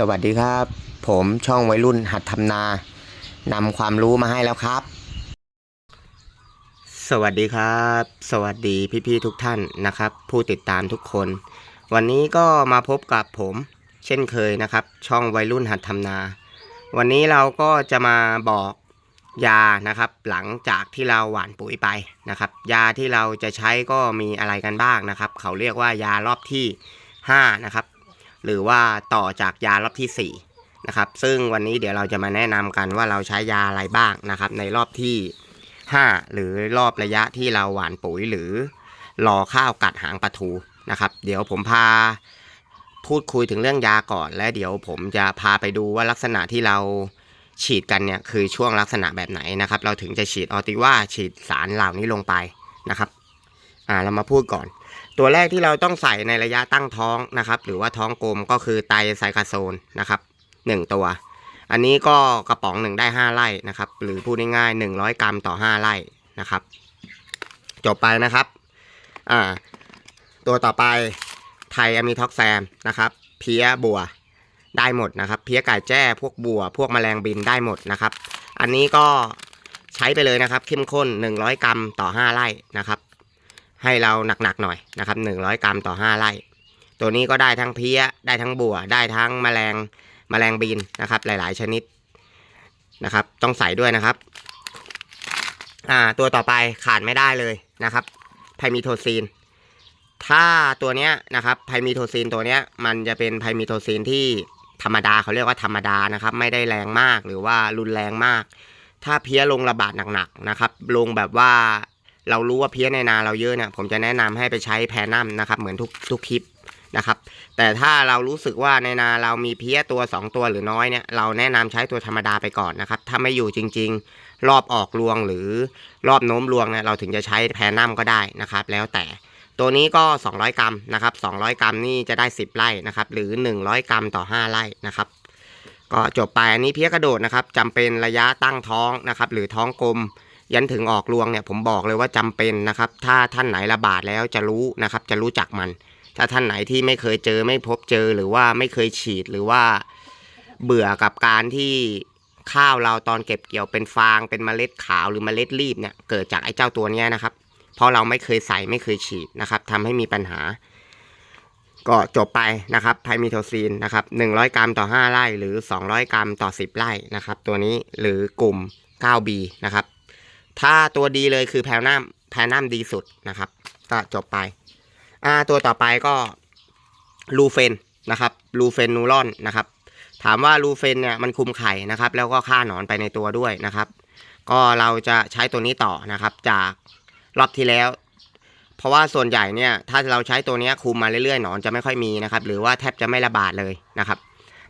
สวัสดีครับ ผมช่องวัยรุ่นหัดทำนานำความรู้มาให้แล้วครับ สวัสดีครับ สวัสดีพี่ๆทุกท่านนะครับ ผู้ติดตามทุกคน วันนี้ก็มาพบกับผม เช่นเคยนะครับ ช่องวัยรุ่นหัดทำนา วันนี้เราก็จะมาบอกยานะครับ หลังจากที่เราหว่านปุ๋ยไปนะครับ ยาที่เราจะใช้ก็มีอะไรกันบ้างนะครับ เขาเรียกว่ายารอบที่5นะครับ หรือว่าต่อจากยารอบที่ 4 นะครับ ซึ่งวันนี้เดี๋ยวเราจะมาแนะนำกันว่าเราใช้ยาอะไรบ้างนะครับ ในรอบที่ 5 หรือรอบระยะที่เราหว่านปุ๋ยหรือรอข้าวกัดหางปลาทูนะครับ เดี๋ยวผมพาพูดคุยถึงเรื่องยาก่อน และเดี๋ยวผมจะพาไปดูว่าลักษณะที่เราฉีดกันเนี่ยคือช่วงลักษณะแบบไหนนะครับ เราถึงจะฉีดออติว่าฉีดสารเหล่านี้ลงไปนะครับ อ่าเรามาพูดก่อน ตัวแรกที่เราต้องใส่ในระยะตั้งท้องนะครับ หรือว่าท้องกลมก็คือไตรไซคาโซนนะครับหนึ่งตัว อันนี้ก็กระป๋องหนึ่งได้ 5 ไร่นะครับ หรือพูดง่ายๆ100 กรัมต่อ 5 ไร่นะครับ จบไปนะครับอ่าตัวต่อไปไทยอะมิท็อกแซมนะครับ เพี้ยบัวได้หมดนะครับ เพี้ยไก่แจ้พวกบัว พวกแมลงบินได้หมดนะครับ อันนี้ก็ใช้ไปเลยนะครับ เข้มข้น 100 กรัมต่อ 5 ไร่นะครับ ให้เราหนักๆหน่อยนะครับ100 กรัมต่อ 5ไร่ ตัวนี้ก็ได้ทั้งเพี้ย ได้ทั้งบัว ได้ทั้งแมลงแมลงบินนะครับ หลายๆ ชนิดนะครับ ต้องใส่ด้วยนะครับอ่าตัวต่อไปขาดไม่ได้เลยนะครับ ไพมิโทซีน ถ้าตัวเนี้ยนะครับไพมิโทซีนตัวเนี้ยมันจะเป็นไพมิโทซีนที่ธรรมดาเขาเรียกว่าธรรมดานะครับ ไม่ได้แรงมากหรือว่ารุนแรงมาก ถ้าเพี้ยลงระบาดหนักๆนะครับ ลงแบบว่า เรารู้ว่าเพี้ยในนาเราเยอะเนี่ยผมจะแนะนำให้ไปใช้แพนัมนะครับ เหมือนทุกทุกคลิปนะครับแต่ถ้าเรารู้สึกว่าในนาเรามีเพี้ยตัว 2 ตัวหรือน้อยเนี่ยเราแนะนำใช้ตัวธรรมดาไปก่อนนะครับ ถ้าไม่อยู่จริง ๆ รอบออกรวงหรือรอบโน้มรวงเนี่ยเราถึงจะใช้แพนัมก็ได้นะครับ แล้วแต่ตัวนี้ก็ 200 กรัมนะครับ 200 กรัมนี่จะได้ 10 ไร่นะครับ หรือ 100 กรัมต่อ 5 ไร่นะครับ ก็จบไปอันนี้เพี้ยกระโดดนะครับจำเป็นระยะตั้งท้องนะครับ หรือท้องกลม ยันถึงออกรวงเนี่ยผมบอกเลยว่าจำเป็นนะครับ ถ้าท่านไหนระบาดแล้วจะรู้นะครับ จะรู้จักมัน ถ้าท่านไหนที่ไม่เคยเจอไม่พบเจอหรือว่าไม่เคยฉีดหรือว่าเบื่อกับการที่ข้าวเราตอนเก็บเกี่ยวเป็นฟางเป็นเมล็ดขาวหรือเมล็ดรีบเนี่ยเกิดจากไอ้เจ้าตัวเนี้ยนะครับ เพราะเราไม่เคยใส่ไม่เคยฉีดนะครับทำให้มีปัญหา ก็จบไปนะครับไพมิโทซีนนะครับ100 กรัมต่อ 5 ไร่หรือ 200 กรัมต่อ 10 ไร่นะครับ ตัวนี้หรือกลุ่ม 9B นะครับ ถ้าตัวดีเลยคือแพลนัมแพลนัมดีสุดนะครับ ก็จบไป อ่า ตัวต่อไปก็ลูเฟนนะครับลูเฟนนูรอนนะครับ ถามว่าลูเฟนเนี่ยมันคุมไข่นะครับ แล้วก็ฆ่าหนอนไปในตัวด้วยนะครับ ก็เราจะใช้ตัวนี้ต่อนะครับ จากรอบที่แล้ว เพราะว่าส่วนใหญ่เนี่ย ถ้าเราใช้ตัวนี้คุมมาเรื่อยๆหนอนจะไม่ค่อยมีนะครับ หรือว่าแทบจะไม่ระบาดเลยนะครับ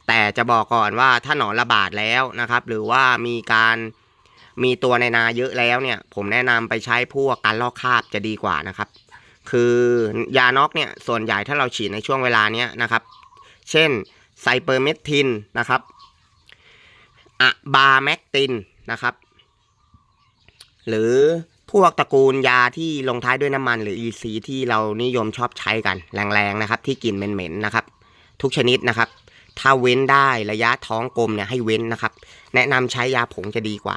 แต่จะบอกก่อนว่าถ้าหนอนระบาดแล้วนะครับ หรือว่ามีการ มีตัวในนาเยอะแล้วเนี่ย ผมแนะนำไปใช้พวกการลอกคราบจะดีกว่านะครับ คือยาน็อกเนี่ยส่วนใหญ่ถ้าเราฉีดในช่วงเวลาเนี้ยนะครับ เช่นไซเปอร์เมทินนะครับอะบาแมกตินนะครับ หรือพวกตระกูลยาที่ลงท้ายด้วยน้ำมันหรือ EC ที่เรานิยมชอบใช้กันแรงๆนะครับ ที่กลิ่นเหม็นๆนะครับ ทุกชนิดนะครับ ถ้าเว้นได้ระยะท้องกลมเนี่ยให้เว้นนะครับ แนะนำใช้ยาผงจะดีกว่า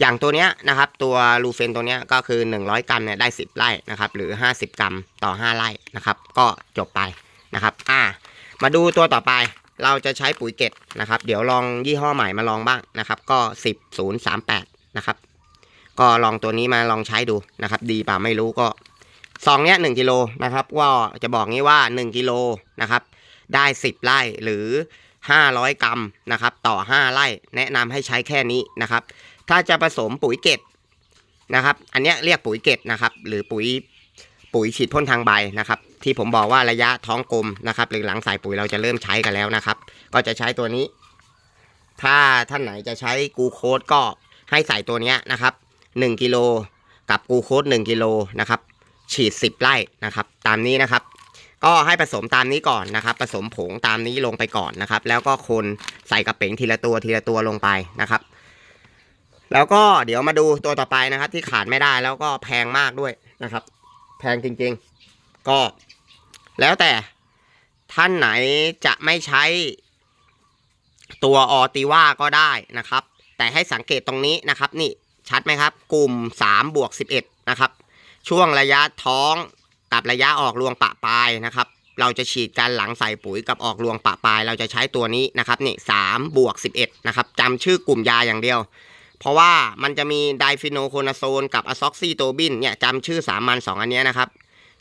อย่างตัวเนี้ยนะครับ ตัวลูเฟนตัวเนี้ยก็คือ 100 กรัมเนี่ยได้ 10 ไร่นะครับ หรือ 50 กรัมต่อ 5 ไร่นะครับ ก็จบไปนะครับ อ่า มาดูตัวต่อไปเราจะใช้ปุ๋ยเกตนะครับ เดี๋ยวลองยี่ห้อใหม่มาลองบ้างนะครับ ก็ 10 038 นะครับ ก็ลองตัวนี้มาลองใช้ดูนะครับ ดีเปล่าไม่รู้ก็ซองเนี้ย1กิโลนะครับก็จะบอกงี้ว่า 1กิโลนะครับได้ 10 ไร่หรือ 500 กรัมนะครับ ต่อ 5 ไร่ แนะนำให้ใช้แค่นี้นะครับ ถ้าจะผสมปุ๋ยเกตนะครับ อันนี้เรียกปุ๋ยเกตนะครับ หรือปุ๋ยปุ๋ยฉีดพ่นทางใบนะครับ ที่ผมบอกว่าระยะท้องกลมนะครับ หรือหลังใส่ปุ๋ยเราจะเริ่มใช้กันแล้วนะครับ ก็จะใช้ตัวนี้ ถ้าท่านไหนจะใช้กูโคดก็ให้ใส่ตัวนี้นะครับ1กิโลกับกูโคด1กิโลนะครับฉีด 10 ไร่นะครับ ตามนี้นะครับ ก็ให้ผสมตามนี้ก่อนนะครับ ผสมผงตามนี้ลงไปก่อนนะครับ แล้วก็คนใส่กระเป๋งทีละตัวทีละตัวลงไปนะครับ แล้วก็เดี๋ยวมาดูตัวต่อไปนะครับ ที่ขาดไม่ได้แล้วก็แพงมากด้วยนะครับ แพงจริงๆ ก็ แล้วแต่ท่านไหนจะไม่ใช้ตัวออติว่าก็ได้นะครับ แต่ให้สังเกตตรงนี้นะครับ นี่ชัดไหมครับ กลุ่ม3บวก11 นะครับ ช่วงระยะท้องกับระยะออกรวงปะปลายนะครับ เราจะฉีดกันหลังใส่ปุ๋ยกับออกรวงปะปลาย เราจะใช้ตัวนี้นะครับ นี่สามบวกสิบเอ็ดนะครับจำชื่อกลุ่มยาอย่างเดียว เพราะว่ามันจะมีไดฟิโนโคนาโซนกับอะซ็อกซิโตบินเนี่ยจำชื่อสามัญสองอันนี้นะครับ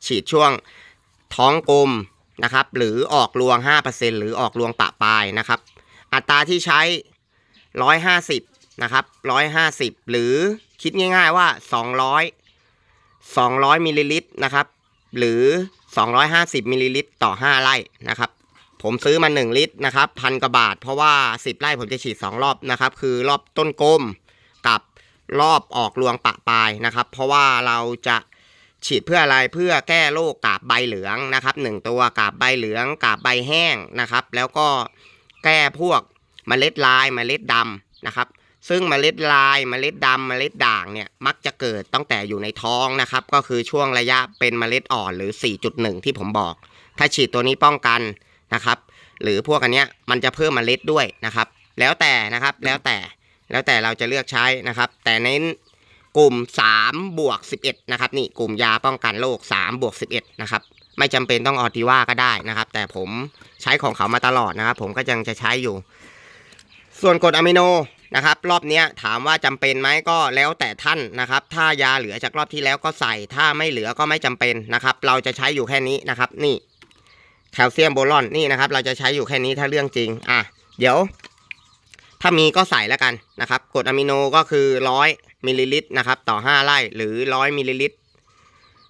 ฉีดช่วงท้องกลมนะครับ หรือออกรวง 5%หรือออกรวงปะปลายนะครับ อัตราที่ใช้ 150 นะครับ 150 หรือคิดง่ายๆว่า 200 200 มิลลิลิตรนะครับ หรือ 250 มิลลิลิตรต่อ 5 ไร่นะครับผมซื้อมา 1 ลิตรนะครับพันกว่าบาท เพราะว่า 10 ไร่ผมจะฉีด 2 รอบนะครับ คือรอบต้นกลม รอบออกรวงปะปลายนะครับ เพราะว่าเราจะฉีดเพื่ออะไรเพื่อแก้โรคกาบใบเหลืองนะครับหนึ่งตัวกาบใบเหลืองกาบใบแห้งนะครับ แล้วก็แก้พวกเมล็ดลายเมล็ดดำนะครับ ซึ่งเมล็ดลายเมล็ดดำเมล็ดด่างเนี่ยมักจะเกิดตั้งแต่อยู่ในท้องนะครับ ก็คือช่วงระยะเป็นเมล็ดอ่อนหรือ 4.1 ที่ผมบอก ถ้าฉีดตัวนี้ป้องกันนะครับ หรือพวกอันเนี้ยมันจะเพิ่มเมล็ดด้วยนะครับ แล้วแต่นะครับแล้วแต่ แล้วแต่เราจะเลือกใช้นะครับ แต่เน้นกลุ่ม3บวก11นะครับนี่กลุ่มยาป้องกันโรค3บวก11นะครับไม่จำเป็นต้องออติว่าก็ได้นะครับ แต่ผมใช้ของเขามาตลอดนะครับ ผมก็ยังจะใช้อยู่ ส่วนกรดอะมิโนนะครับ รอบนี้ถามว่าจำเป็นไหมก็แล้วแต่ท่านนะครับ ถ้ายาเหลือจากรอบที่แล้วก็ใส่ถ้าไม่เหลือก็ไม่จำเป็นนะครับ เราจะใช้อยู่แค่นี้นะครับ นี่แคลเซียมโบรอนนี่นะครับ เราจะใช้อยู่แค่นี้ถ้าเรื่องจริง อะ เดี๋ยว ถ้ามีก็ใส่แล้วกันนะครับกรดอะมิโนก็คือร้อยมิลลิลิตรนะครับต่อ 5 ไร่หรือร้อยมิลลิลิตร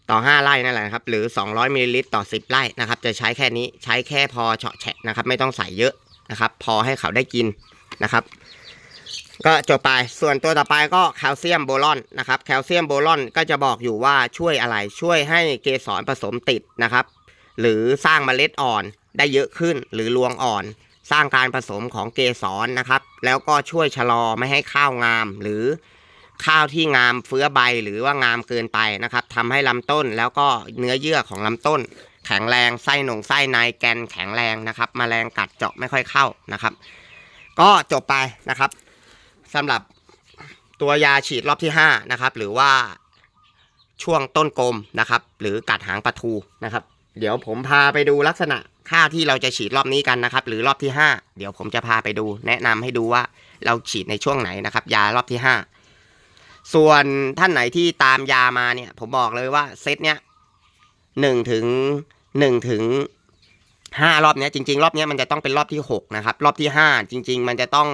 ต่อ 5 ไร่นั่นแหละครับหรือ 200มิลลิลิตรต่อ 10 ไร่นะครับจะใช้แค่นี้ใช้แค่พอเฉาะแฉะนะครับไม่ต้องใส่เยอะนะครับพอให้เขาได้กินนะครับ ก็จบไปส่วนตัวต่อไปก็แคลเซียมโบรอนนะครับแคลเซียมโบรอนก็จะบอกอยู่ว่าช่วยอะไรช่วยให้เกสรผสมติดนะครับ หรือสร้างเมล็ดอ่อนได้เยอะขึ้นหรือรวงอ่อน สร้างการผสมของเกสรนะครับ แล้วก็ช่วยชะลอไม่ให้ข้าวงาม หรือข้าวที่งามเฟื้อใบหรือว่างามเกินไปนะครับทำให้ลำต้นแล้วก็เนื้อเยื่อของลำต้น แข็งแรงไส้หนงไส้ในแกนแข็งแรงนะครับมแมลงกัดเจาะไม่ค่อยเข้านะครับ ก็จบไปนะครับสำหรับตัวยาฉีดรอบที่5นะครับหรือว่าช่วงต้นกลมนะครับ หรือกัดหางปลาทูนะครับ เดี๋ยวผมพาไปดูลักษณะ ข้าวที่เราจะฉีดรอบนี้กันนะครับ หรือรอบที่ 5 เดี๋ยวผมจะพาไปดู แนะนำให้ดูว่าเราฉีดในช่วงไหนนะครับ ยารอบที่ 5 ส่วนท่านไหนที่ตามยามาเนี่ย ผมบอกเลยว่าเซตเนี้ยหนึ่งถึงหนึ่งถึงห้ารอบเนี้ยจริง ๆ รอบเนี้ยมันจะต้องเป็นรอบที่หกนะครับ รอบที่ห้าจริง ๆ มันจะต้อง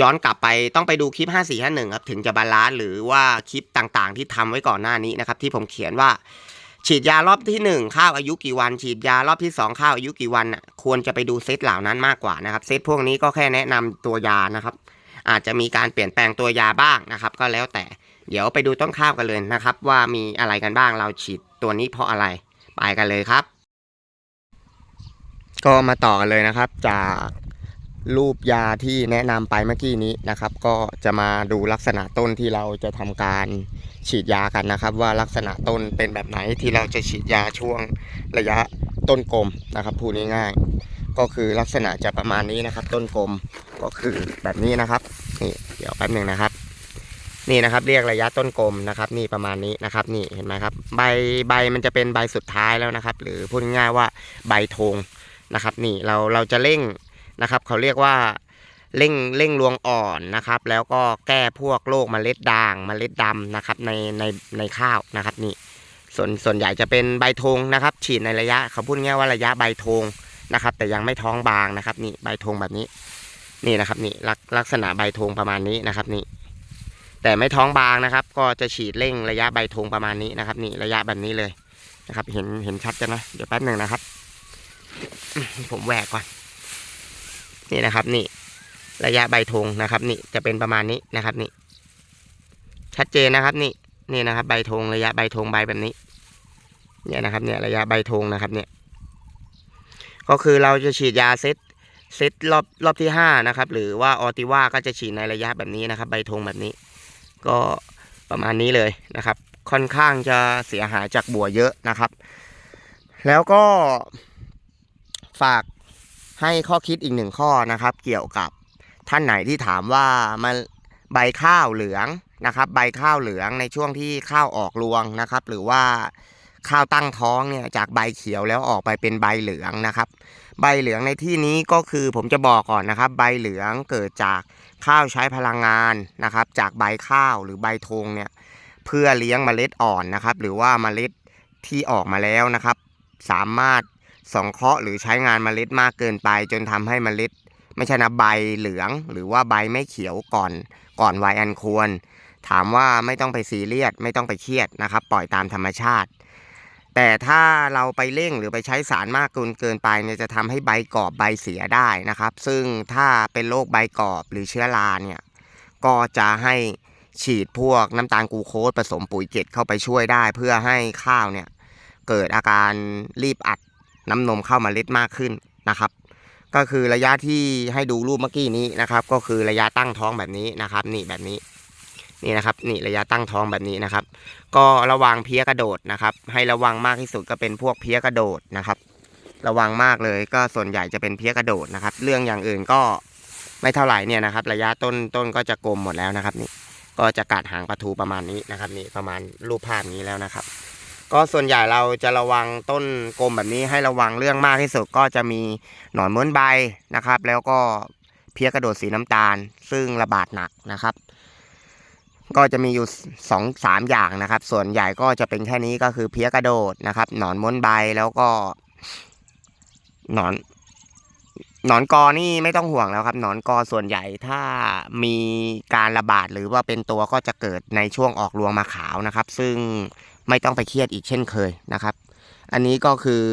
ย้อนกลับไปต้องไปดูคลิป 5 4 5 1 ครับ ถึงจะบาลานซ์หรือว่าคลิปต่างๆ ที่ทำไว้ก่อนหน้านี้นะครับ ที่ผมเขียนว่า ฉีดยารอบที่ 1 ข้าวอายุกี่วัน ฉีดยารอบที่ 2 ข้าวอายุกี่วันน่ะควรจะไปดูเซตเหล่านั้นมากกว่านะครับ เซตพวกนี้ก็แค่แนะนำตัวยานะครับ อาจจะมีการเปลี่ยนแปลงตัวยาบ้างนะครับ ก็แล้วแต่เดี๋ยวไปดูต้นข้าวกันเลยนะครับ ว่ามีอะไรกันบ้างเราฉีดตัวนี้เพราะอะไรไปกันเลยครับ ก็มาต่อกันเลยนะครับ จาก รูปยาที่แนะนำไปเมื่อกี้นี้นะครับ ก็จะมาดูลักษณะต้นที่เราจะทำการฉีดยากันนะครับ ว่าลักษณะต้นเป็นแบบไหนที่เราจะฉีดยาช่วงระยะต้นกลมนะครับพูดง่ายๆก็คือลักษณะจะประมาณนี้นะครับ ต้นกลมก็คือแบบนี้นะครับนี่เดี๋ยวแป๊บหนึ่งนะครับ นี่นะครับเรียกระยะต้นกลมนะครับ นี่ประมาณนี้นะครับ นี่เห็นไหมครับ ใบใบมันจะเป็นใบสุดท้ายแล้วนะครับ หรือพูดง่ายๆว่าใบธงนะครับ นี่เราเราจะเร่ง นะครับ เขาเรียกว่าเร่งเร่งรวงอ่อนนะครับ แล้วก็แก้พวกโรคเมล็ดด่างเมล็ดดำนะครับในในในข้าวนะครับนี่ส่วนส่วนใหญ่จะเป็นใบธงนะครับ ฉีดในระยะเขาพูดง่ายว่าระยะใบธงนะครับ แต่ยังไม่ท้องบางนะครับนี่ใบธงแบบนี้นี่นะครับนี่ลักลักษณะใบธงประมาณนี้นะครับนี่แต่ไม่ท้องบางนะครับ ก็จะฉีดเร่งระยะใบธงประมาณนี้นะครับ นี่ระยะแบบนี้เลยนะครับ เห็นเห็นชัดกันนะเดี๋ยวแป๊บหนึ่งนะครับ ผมแหวกก่อน นี่นะครับนี่ ระยะใบธงนะครับ นี่จะเป็นประมาณนี้นะครับ นี่ ชัดเจนนะครับ นี่นี่นะครับ ใบธงระยะใบธงใบแบบนี้ เนี่ยนะครับ เนี่ยระยะใบธงนะครับ เนี่ย ก็คือเราจะฉีดยาเซตเซตรอบรอบที่ห้านะครับ หรือว่าออติว่าก็จะฉีดในระยะแบบนี้นะครับ ใบธงแบบนี้ ก็ประมาณนี้เลยนะครับ ค่อนข้างจะเสียหายจากบัวเยอะนะครับ แล้วก็ฝาก ให้ข้อคิดอีกหนึ่งข้อนะครับ เกี่ยวกับท่านไหนที่ถามว่ามันใบข้าวเหลืองนะครับ ใบข้าวเหลืองในช่วงที่ข้าวออกรวงนะครับ หรือว่าข้าวตั้งท้องเนี่ยจากใบเขียวแล้วออกไปเป็นใบเหลืองนะครับ ใบเหลืองในที่นี้ก็คือผมจะบอกก่อนนะครับ ใบเหลืองเกิดจากข้าวใช้พลังงานนะครับ จากใบข้าวหรือใบธงเนี่ยเพื่อเลี้ยงเมล็ดอ่อนนะครับ หรือว่าเมล็ดที่ออกมาแล้วนะครับ สามารถ สองเคราะห์หรือใช้งานเมล็ดมากเกินไป จนทำให้เมล็ด ไม่ใช่นะใบเหลือง หรือว่าใบไม่เขียวก่อนก่อนวัยอันควร ถามว่าไม่ต้องไปซีเรียสไม่ต้องไปเครียดนะครับ ปล่อยตามธรรมชาติ แต่ถ้าเราไปเร่งหรือไปใช้สารมากเกินเกินไปเนี่ยจะทำให้ใบกรอบใบเสียได้นะครับ ซึ่งถ้าเป็นโรคใบกรอบหรือเชื้อราเนี่ยก็จะให้ฉีดพวกน้ำตาลกูโคสผสมปุ๋ยเกล็ดเข้าไปช่วยได้ เพื่อให้ข้าวเนี่ยเกิดอาการรีบอัด น้ำนมเข้ามาเล็ดมากขึ้นนะครับ ก็คือระยะที่ให้ดูรูปเมื่อกี้นี้นะครับ ก็คือระยะตั้งท้องแบบนี้นะครับ นี่แบบนี้นี่นะครับนี่ระยะตั้งท้องแบบนี้นะครับ ก็ระวังเพี้ยกระโดดนะครับ ให้ระวังมากที่สุดก็เป็นพวกเพี้ยกระโดดนะครับ ระวังมากเลยก็ส่วนใหญ่จะเป็นเพี้ยกระโดดนะครับ เรื่องอย่างอื่นก็ไม่เท่าไหร่เนี่ยนะครับ ระยะต้นต้นก็จะกลมหมดแล้วนะครับนี่ก็จะกัดหางปลาทูประมาณนี้นะครับ นี่ประมาณรูปภาพนี้แล้วนะครับ ก็ส่วนใหญ่เราจะระวังต้นกลมแบบนี้ให้ระวังเรื่องมากที่สุดก็จะมีหนอนม้วนใบนะครับ แล้วก็เพี้ยกระโดดสีน้ำตาล ซึ่งระบาดหนักนะครับ ก็จะมีอยู่สองสามอย่างนะครับ ส่วนใหญ่ก็จะเป็นแค่นี้ก็คือเพี้ยกระโดดนะครับหนอนม้วนใบแล้วก็หนอนหนอนกอนี่ไม่ต้องห่วงแล้วครับหนอนกอส่วนใหญ่ถ้ามีการระบาดหรือว่าเป็นตัวก็จะเกิดในช่วงออกรวงมาขาวนะครับ ซึ่ง ไม่ต้องไปเครียดอีกเช่นเคยนะครับ อันนี้ก็คือ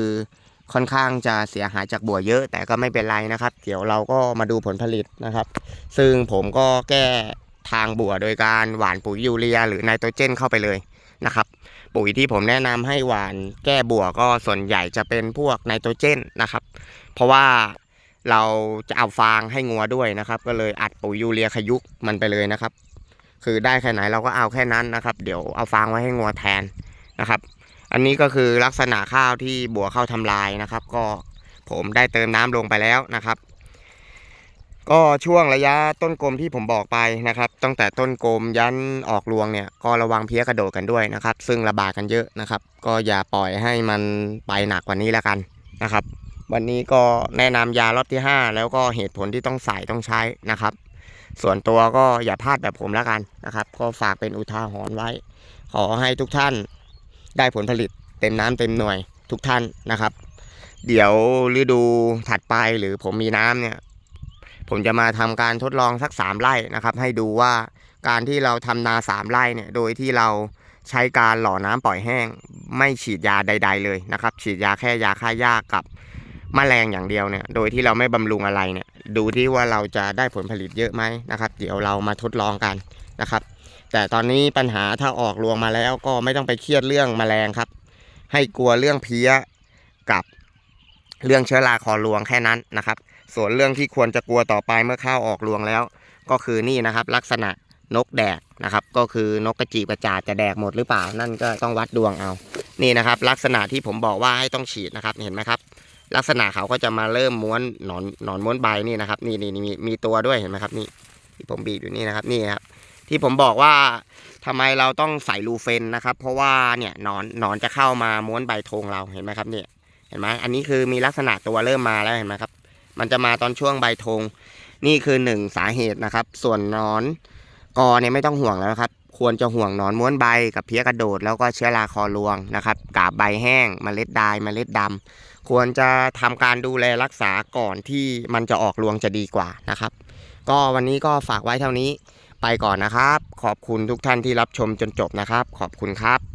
ค่อนข้างจะเสียหายจากบัวเยอะ แต่ก็ไม่เป็นไรนะครับ เดี๋ยวเราก็มาดูผลผลิตนะครับ ซึ่งผมก็แก้ทางบัวโดยการหว่านปุ๋ยยูเรีย หรือไนโตรเจนเข้าไปเลยนะครับ ปุ๋ยที่ผมแนะนำให้หว่านแก้บัวก็ส่วนใหญ่จะเป็นพวกไนโตรเจนนะครับ เพราะว่าเราจะเอาฟางให้งัวด้วยนะครับ ก็เลยอัดปุ๋ยยูเรียขยุกมันไปเลยนะครับ คือได้แค่ไหนเราก็เอาแค่นั้นนะครับ เดี๋ยวเอาฟางไว้ให้งัวแทนนะครับ อันนี้ก็คือลักษณะข้าวที่บัวเข้าทำลายนะครับ ก็ผมได้เติมน้ำลงไปแล้วนะครับ ก็ช่วงระยะต้นกลมที่ผมบอกไปนะครับ ตั้งแต่ต้นกลมยันออกรวงเนี่ยก็ระวังเพี้ยกระโดดกันด้วยนะครับ ซึ่งระบาดกันเยอะนะครับ ก็อย่าปล่อยให้มันไปหนักกว่านี้แล้วกันนะครับ วันนี้ก็แนะนำยารอบที่ 5 แล้วก็เหตุผลที่ต้องใส่ต้องใช้นะครับ ส่วนตัวก็อย่าพลาดแบบผมแล้วกันนะครับ ก็ฝากเป็นอุทาหรณ์ไว้ ขอให้ทุกท่านได้ผลผลิตเต็มน้ำเต็มหน่วยทุกท่านนะครับ เดี๋ยวฤดูถัดไปหรือผมมีน้ำเนี่ยผมจะมาทำการทดลองสักสามไร่นะครับ ให้ดูว่าการที่เราทำนาสามไร่เนี่ยโดยที่เราใช้การหล่อน้ำปล่อยแห้ง ไม่ฉีดยาใด ๆ เลยนะครับ ฉีดยาแค่ยาฆ่าหญ้ากับแมลงอย่างเดียวเนี่ย โดยที่เราไม่บำรุงอะไรเนี่ย ดูที่ว่าเราจะได้ผลผลิตเยอะไหมนะครับ เดี๋ยวเรามาทดลองกันนะครับ แต่ตอนนี้ปัญหาถ้าออกรวงมาแล้วก็ไม่ต้องไปเครียดเรื่องแมลงครับ ให้กลัวเรื่องเพี้ยกับเรื่องเชื้อราคอรวงแค่นั้นนะครับ ส่วนเรื่องที่ควรจะกลัวต่อไปเมื่อข้าวออกรวงแล้ว ก็คือนี่นะครับ ลักษณะนกแดกนะครับ ก็คือนกกระจีบกระจาดจะแดกหมดหรือเปล่านั่นก็ต้องวัดดวงเอา นี่นะครับ ลักษณะที่ผมบอกว่าให้ต้องฉีดนะครับเห็นไหมครับ ลักษณะเขาก็จะมาเริ่มม้วนหนอนหนอนม้วนใบนี่นะครับนี่นี่นี่มีมีตัวด้วยเห็นไหมครับ นี่ที่ผมบีบอยู่นี่นะครับนี่ครับ ที่ผมบอกว่าทำไมเราต้องใส่ลูเฟนนะครับ เพราะว่าเนี่ยหนอนหนอนจะเข้ามาม้วนใบธงเราเห็นไหมครับเนี่ยเห็นไหมอันนี้คือมีลักษณะตัวเริ่มมาแล้วเห็นไหมครับ มันจะมาตอนช่วงใบธงนี่คือหนึ่งสาเหตุนะครับ ส่วนหนอนกอเนี่ยไม่ต้องห่วงแล้วครับ ควรจะห่วงหนอนม้วนใบกับเพี้ยกระโดด แล้วก็เชื้อราคอรวงนะครับกาบใบแห้งเมล็ดดายเมล็ดดำ ควรจะทำการดูแลรักษาก่อนที่มันจะออกรวงจะดีกว่านะครับ ก็วันนี้ก็ฝากไว้เท่านี้ไปก่อนนะครับ ขอบคุณทุกท่านที่รับชมจนจบนะครับ ขอบคุณครับ